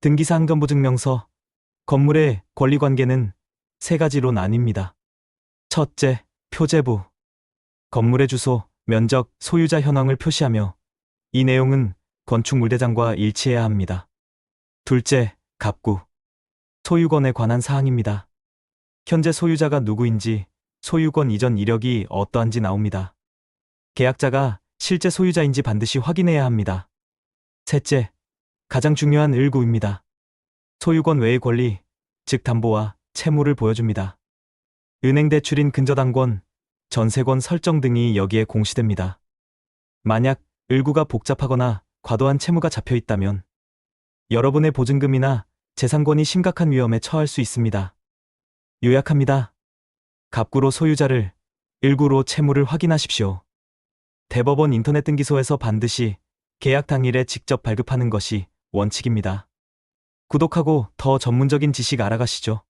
등기사 한건부증명서, 건물의 권리관계는 세 가지로 나뉩니다. 첫째, 표제부. 건물의 주소, 면적, 소유자 현황을 표시하며 이 내용은 건축물대장과 일치해야 합니다. 둘째, 갑구. 소유권에 관한 사항입니다. 현재 소유자가 누구인지, 소유권 이전 이력이 어떠한지 나옵니다. 계약자가 실제 소유자인지 반드시 확인해야 합니다. 셋째, 가장 중요한 을구입니다. 소유권 외의 권리, 즉 담보와 채무를 보여줍니다. 은행 대출인 근저당권, 전세권 설정 등이 여기에 공시됩니다. 만약 을구가 복잡하거나 과도한 채무가 잡혀 있다면 여러분의 보증금이나 재산권이 심각한 위험에 처할 수 있습니다. 요약합니다. 갑구로 소유자를, 을구로 채무를 확인하십시오. 대법원 인터넷 등기소에서 반드시 계약 당일에 직접 발급하는 것이 원칙입니다. 구독하고 더 전문적인 지식 알아가시죠.